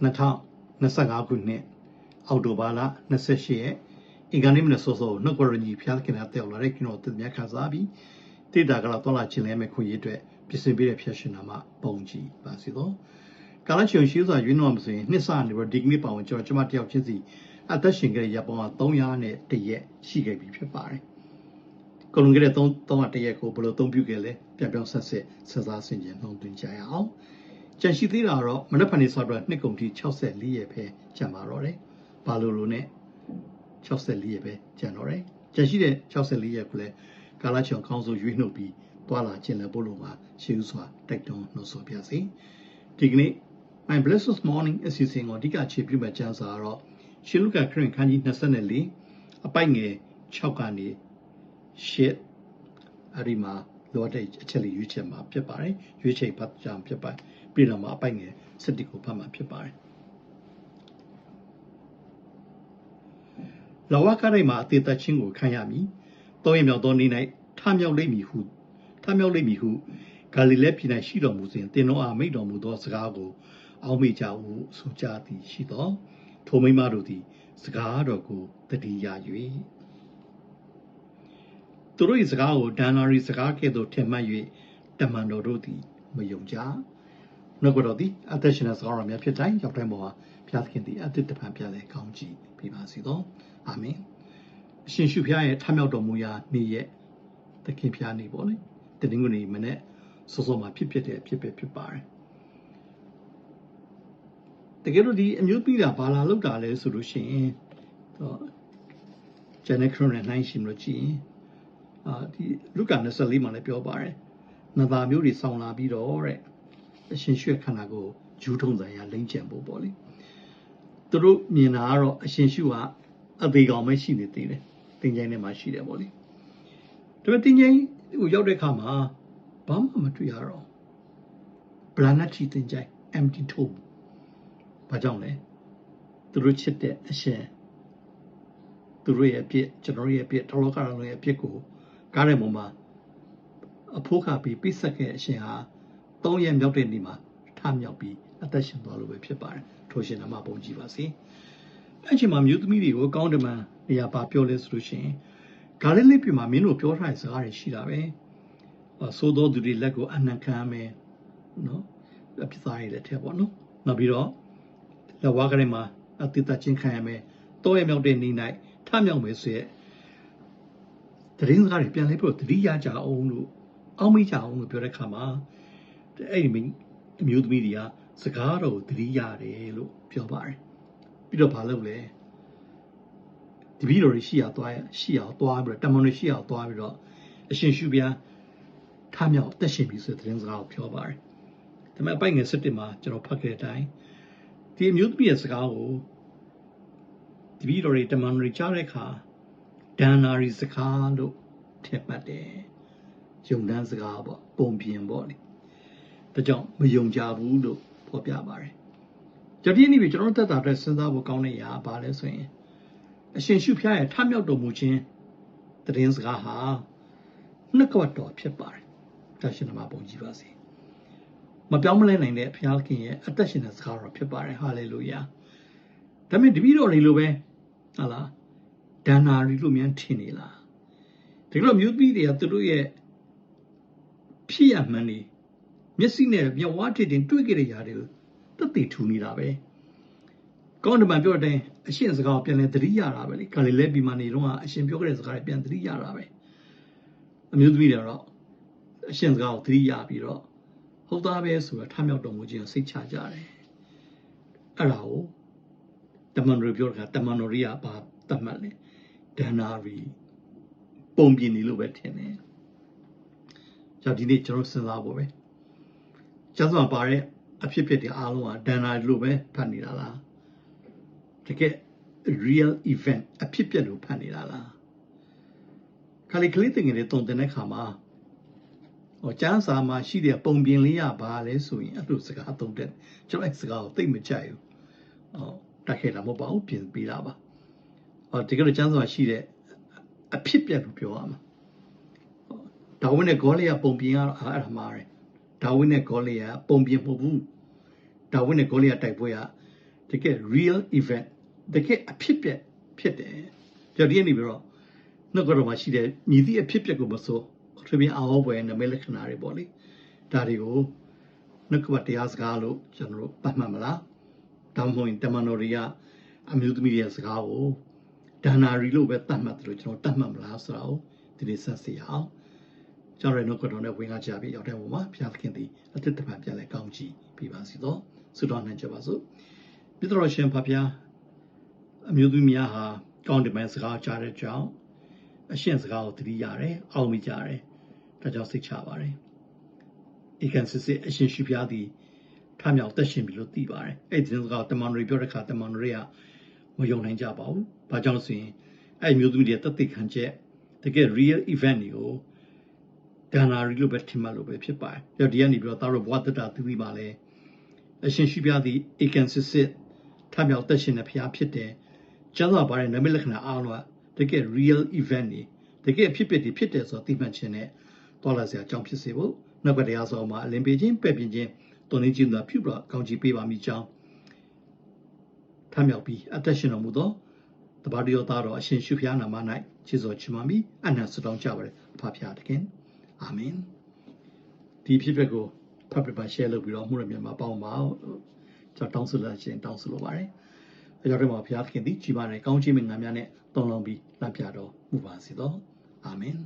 2025ခုနှစ်အောက်တိုဘာလ28ရက်အင်္ဂါနေ့မနက်စောစောနှုတ်ကရညီဖျားခင်တဲ့တက်လာတဲ့ကျွန်တော်တင်ပြခန်းစားပြီးတိတာကတော့တော်လာခြင်းလဲမဲ့ခွင့်ရအတွက်ပြင်ဆင်ပေးတဲ့ဖျက်ရှင်နာမှာပုံကြည့်ပါစီတော့ကာလချုံရှိစွာရွေးနှောမှာဆိုရင်နှစ်စနေပြီးဒီကနေ့ပါဝင်ကျွန်တော်ကျမတယောက်ချင်းစီအသက်ရှင်ခဲ့တဲ့ရပ်ပေါင်း300နဲ့တရက်ရှိခဲ့ပြီဖြစ်ပါတယ်။ကိုလုံခဲ့တဲ့3 300တရက်ကိုဘယ်လိုသုံးပြုခဲ့လဲပြန်ပြောင်းဆက်ဆက်စဉ်းစားဆင်ခြင်နှုံးသွင်းကြရအောင်။ ကြံရှိသေးတာတော့မနက်ဖြန်နေ့ဆော့တော့နှစ်ကုန်ထိ64ရက်ပဲကျန်ပါတော့တယ်။ဘာလို့လို့နဲ့64ရက်ပဲကျန်တော့တယ်။ကြံရှိတဲ့64ရက်ကိုလည်းကာလချုံကောင်းစုရွေးနှုတ်ပြီးတွာလာခြင်းလည်းပို့လို့ပါရှေးဥစွာတိုက်တွန်းနှုတ်ဆော်ပြစေ။ဒီကနေ့ My Blessed Morning အစီအစဉ်ကိုအဓိကခြေပြုမဲ့ကျမ်းစာတော့ရှင်လုကာခရစ်ခန်းကြီး24အပိုက်ငယ်6ကနေ8အဲ့ဒီမှာ လောတဲ့အချက်လေးရွေးချက်မှာဖြစ်ပါတယ်ရွေးချက်ပတ်ကြံဖြစ်ပါတယ်ပြီးတော့မှအပိုက်ငယ်7ကိုဖတ်မှာဖြစ်ပါတယ်လဝကရိုက်မှာအသေးသက်ချင်းကိုခံရမည်တောရင်မြောက်သောနေ့၌ထမြောက်လိမ့်မည်ဟုထမြောက်လိမ့်မည်ဟုဂါလိလဲပြည်၌ရှိတော်မူစဉ်တင်တော်အားမိတ်တော်မူသောစကားကို အောက်မေ့ကြဟုဆိုကြသည်ရှိသောထိုမိမတို့သည် စကားတော်ကိုတတိယ၍ သူတို့၏စကားကိုဒန်နာရီစကားကဲ့သို့ထင်မှတ်၍တမန်တော်တို့သည်မယုံကြနှုတ်ကတော်သည်အသက်ရှင်တဲ့စကားတော်များဖြစ်တိုင်းရောက်တိုင်းပေါ်မှာဘုရားသခင်သည်အသက်တပံပြလဲကောင်းချီးပေးပါစေသောအာမင်အရှင်ရှုဖျားရဲ့ထမြောက်တော်မူရာနေ့ရက်သခင်ဖျားနေ့ပေါ့လေတနင်္ဂနွေမနေ့စောစောမှာဖြစ်ဖြစ်တဲ့ဖြစ်ဖြစ်ဖြစ်ပါတယ်တကယ်လို့ဒီအမျိုးပြီးတာဘာလာလောက်တာလဲဆိုလို့ရှိရင်တော့ဂျန်နက်ခရိုနဲ့နိုင်ရှိမလို့ကြည့်ရင် အာဒီလူကာ24မှာလည်းပြောပါတယ်နသာမျိုးတွေဆောင်းလာပြီးတော့တဲ့အရှင်ရွှေခန္ဓာကိုဂျူးထုံးဆိုင်ရာလိမ့်ကျန်ဖို့ပေါ့လေသူတို့မြင်တာကတော့အရှင်ရှုကအသေးကောင်ပဲရှိနေသေးတယ်တင်ချိုင်းထဲမှာရှိတယ်ပေါ့လေဒါပေမဲ့တင်ချိုင်းကိုရောက်တဲ့အခါမှာဘာမှမတွေ့ရတော့ဗလာနတ်ချီတင်ချိုင်း empty tomb ဘာကြောင့်လဲသူတို့ချစ်တဲ့အရှင်သူတို့ရဲ့အပြစ်ကျွန်တော်ရဲ့အပြစ်တလောကလုံးရဲ့အပြစ်ကို ကားတဲ့ပုံမှာအဖိုးခါပြီးပိဆက်ခဲ့အရှင်ဟာ၃ရက်မြောက်တဲ့နေ့မှာထမြောက်ပြီးအသက်ရှင်သွားလို့ပဲဖြစ်ပါတယ်ထိုရှင်နာမပုံကြည့်ပါစေအဲ့ချိန်မှာမြို့သမီးတွေကိုကောင်းတမန်နေရာပါပြောလဲဆိုလို့ရှိရင်ဂါလိလိပြည်မှာမင်းတို့ပြောထားတဲ့စကားတွေရှိတာပဲသို့သောသူတွေလက်ကိုအနှံခံရမယ်နော်အပြစ်သားရည်လက်ထက်ပေါ့နော်နောက်ပြီးတော့လက်ဝါးကလေးမှာအတိတ်ချင်းခံရမယ်တောရမြောက်တဲ့နေ၌ထမြောက်မယ်ဆိုရဲ့ တရင်စကားတွေပြန်လဲပြီးတော့တတိယကြအောင်လို့အောက်မိကြအောင်လို့ပြောတဲ့ခါမှာအဲ့ဒီအမျိုးသမီးတွေကစကားတော်ကိုတတိရတယ်လို့ပြောပါတယ်ပြီးတော့ဘာလုပ်လဲတပည့်တော်တွေရှိရသွားရှိအောင်သွားပြီးတော့တမန်တွေရှိအောင်သွားပြီးတော့အရှင်ရှုပြားထမြောက်တက်ရှင်ပြီဆိုတဲ့သတင်းစကားကိုပြောပါတယ်ဒါပေမဲ့အပိုင်ငယ်စစ်တင်မှာကျွန်တော်ဖတ်ခဲ့တဲ့အတိုင်းဒီအမျိုးသမီးရဲ့စကားကိုတပည့်တော်တွေတမန်တွေကြားတဲ့အခါ ဒန်နာရီစကားလို့ထည့်မှတ်တယ်ယုံတန်းစကားပေါ့ပုံပြင်ပေါ့လေဒါကြောင့်မယုံကြဘူးလို့ဖော်ပြပါတယ်ကြပြင်းနေပြီကျွန်တော်တက်တာအတွက်စဉ်းစားဖို့ကောင်းတဲ့ຢာဘာလဲဆိုရင်အရှင်ရှုဖျားရဲ့ထမြောက်တော်မူခြင်းတည်င်းစကားဟာနှစ်ကဝတ်တော်ဖြစ်ပါတယ်ဒါရှင်နမပုံကြည့်ပါစေမပြောင်းမလဲနိုင်တဲ့ဘုရားခင်ရဲ့အသက်ရှင်တဲ့စကားတော်ဖြစ်ပါတယ်ဟာလေလုယာဒါပေမဲ့တပည့်တော်တွေလိုပဲဟာလား ဒဏ္ဍာရီလို့မြန်ထင်နေလားဒီလိုမျိုးပြီးတွေကသူတို့ရဲ့ဖြစ်ရမှန်းနေမျက်စိနဲ့မျက်ဝါးထစ်တင်တွေ့ကြတဲ့ຢာတွေတက်တည်ထူနေတာပဲကောင်းတယ်မှပြောတဲ့အရှင်စကားကိုပြန်လဲသတိရတာပဲလေဂါလိလဲပြည်မှာနေတော့အရှင်ပြောခဲ့တဲ့စကားတွေပြန်သတိရတာပဲအမျိုးသမီးတွေတော့အရှင်စကားကိုသတိရပြီးတော့ဟုတ်သားပဲဆိုတော့ထမြောက်တော်မူခြင်းကိုစိတ်ချကြတယ်အဲ့ဒါကိုတမန်တော်ပြောတာတမန်တော်ရိယပါတတ်မှတ်လေ ဒန်နာရီပုံပြင်းနေလို့ပဲထင်တယ်ကြောင့်ဒီနေ့ကျွန်တော်စဉ်းစားဖို့ပဲကျမ်းစာပါတဲ့အဖြစ်ဖြစ်တဲ့အားလုံးကဒန်နာရီလို့ပဲဖတ်နေတာလားတကယ် real event အဖြစ်ပြက်လို့ဖတ်နေတာလားခါလီကလေးတင်ငယ်တွေတုံတင်တဲ့ခါမှာဟောကျမ်းစာမှာရှိတဲ့ပုံပြင်လေးရပါလဲဆိုရင်အဲ့လိုစကားသုံးတဲ့ကျွန်တော်အဲ့စကားကိုသိမကြိုက်ဘူးဟောတက်ခဲ့တာမဟုတ်ပါဘူးပြင်ပေးတာပါ ဟောဒီကနေ့ကျမ်းစာရှိတဲ့အဖြစ်ပြက်လို့ပြောရမှာဒါဝိနဲ့ဂေါလိယပုံပြင်ကတော့အဲ့ဒါမှာတယ်ဒါဝိနဲ့ဂေါလိယပုံပြင်မဟုတ်ဘူးဒါဝိနဲ့ဂေါလိယတိုက်ပွဲကတကယ် real event တကယ်အဖြစ်ပြက်ဖြစ်တယ်ကြောင့်ဒီကနေပြီးတော့နှုတ်ကတော့မှရှိတဲ့မြည်သည့်အဖြစ်ပြက်ကိုမဆိုသူပြင်အောင်ပွဲနမိတ်လက္ခဏာတွေပေါ့လေဒါတွေကိုနှုတ်ကပတ်တရားစကားလို့ကျွန်တော်တို့ပတ်မှတ်မလားဒါမှမဟုတ်တမန်တော်တွေကအမျိုးသမီးတွေရဲ့စကားကို ဒါနာရီလို့ပဲတတ်မှတ်တယ်လို့ကျွန်တော်တတ်မှတ်မလားဆိုတာကိုဒီနေ့ဆက်စီအောင်ကျွန်တော်ရဲ့နှုတ်ကတော်နဲ့ဝင်ကားကြပြီးရောက်တဲ့ပုံမှာဘုရားသခင်သည်အသက်တပံပြန်လဲကောင်းချီးပေးပါစီတော့ဆုတောင်းနိုင်ကြပါစို့မြတ်တော်ရှင်ဖဖျားအမျိုးသမီးများဟာကောင်းတယ်မဲ့စကားကြားတဲ့ကြောင့်အရှင်စကားကိုသတိရတယ်အောက်မိကြတယ်ဒါကြောင့်စိတ်ချပါတယ်ဧကန်စစ်စစ်အရှင်ရှိဖျားသည်ထမြောက်သက်ရှင်ပြီလို့သိပါတယ်အဲ့ဒီစကားတမန်တော်ပြောတဲ့ခါတမန်တော်တွေကမယုံနိုင်ကြပါဘူး ဘာကြောင့်ဆိုရင်အဲ့မျိုးသမီးတွေတက်သိခံချက်တကယ် real event တွေကိုဒါနာရီလို့ပဲထင်မှတ်လို့ပဲဖြစ်ပါတယ်။ဒီကနေပြီးတော့သားတို့ဘဝတတသီးပါလဲအရှင်ရှိပြသည်ဧကန်စစ်စစ်ထမြောက်သက်ရှင်တဲ့ဖျားဖြစ်တယ်။ကျမ်းစာပါတဲ့နမိတ်လက္ခဏာအားလုံးကတကယ် real event တွေတကယ်ဖြစ်ဖြစ်တွေဖြစ်တယ်ဆိုတော့သိမှတ်ခြင်းနဲ့တော်လာစရာအကြောင်းဖြစ်စေဖို့နောက်ကတရားဆောင်မှာအလင်းပေးခြင်းပဲ့ပြင်းခြင်းတုန်နေခြင်းသာပြုပြီးကောင်းချီးပေးပါမိကြောင်းထမြောက်ပြီးအသက်ရှင်တော်မူသော တပါးတော်သားတော်အရှင်ရှုဖျားနာမ၌ခြေစော်ချီးမွမ်းပြီးအနန္တဆုတောင်းကြပါရအဖဖျားတခင်အာမင်ဒီဖြစ်ပျက်ကိုဖတ်ပြပါ share လုပ်ပြီးတော့မှုရမြန်မာပေါင်းပါကျွန်တော်တောင်းဆိုလာခြင်းတောင်းဆိုလိုပါတယ်အကြောင်းတော့ဘုရားသခင်သည်ကြီးပါတဲ့ကောင်းချီးမင်္ဂလာများနဲ့တုံ့လုံးပြီးလမ်းပြတော်မူပါစေသောအာမင်